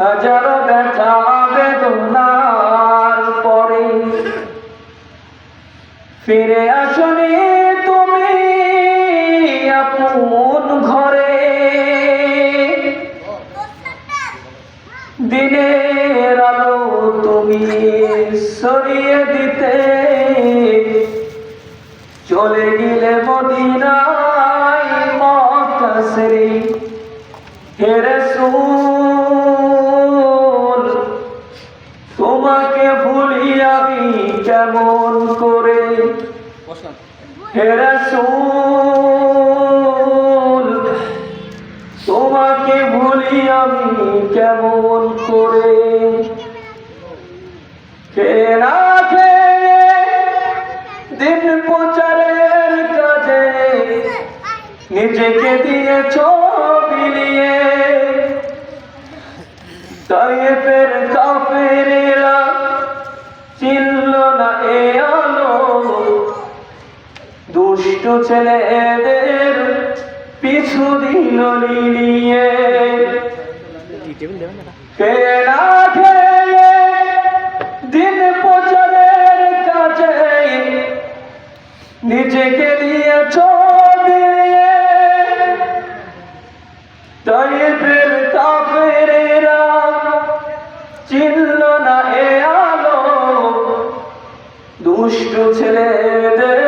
হাজারো ব্যথা বেদনার পরে। ফিরে আসনি তুমি আপন ঘরে। দিনের আলো তুমি সরিয়ে দিতে। চলে গেলে মদিনায় মকাসরি হে রাসূল কেমন করে? তোমাকে ভুলি আমি কেমন করে? দিন প্রচারের কাজে নিজেকে দিয়েছ বিলিয়ে দুষ্ট ছেলেদের পিছু দিল নিয়ে দিন প্রচারের কাজে নিজেকে দিয়ে ছবিয়ে তাইফের কাফেরেরা চিনল না এ আলো। দুষ্ট ছেলেদের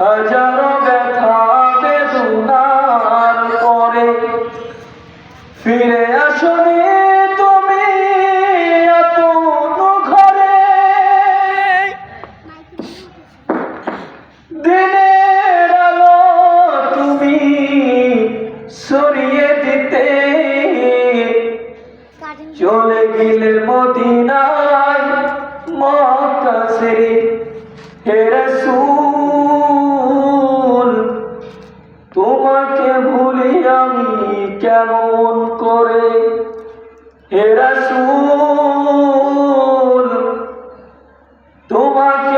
হাজারো ব্যথা বেদনার পরে। ফিরে আসনি তুমি আপন ঘরে। দিনের আলো তুমি সরিয়ে দিতে। চলে গেলে কেমন করে এরা রাসূল তোমাকে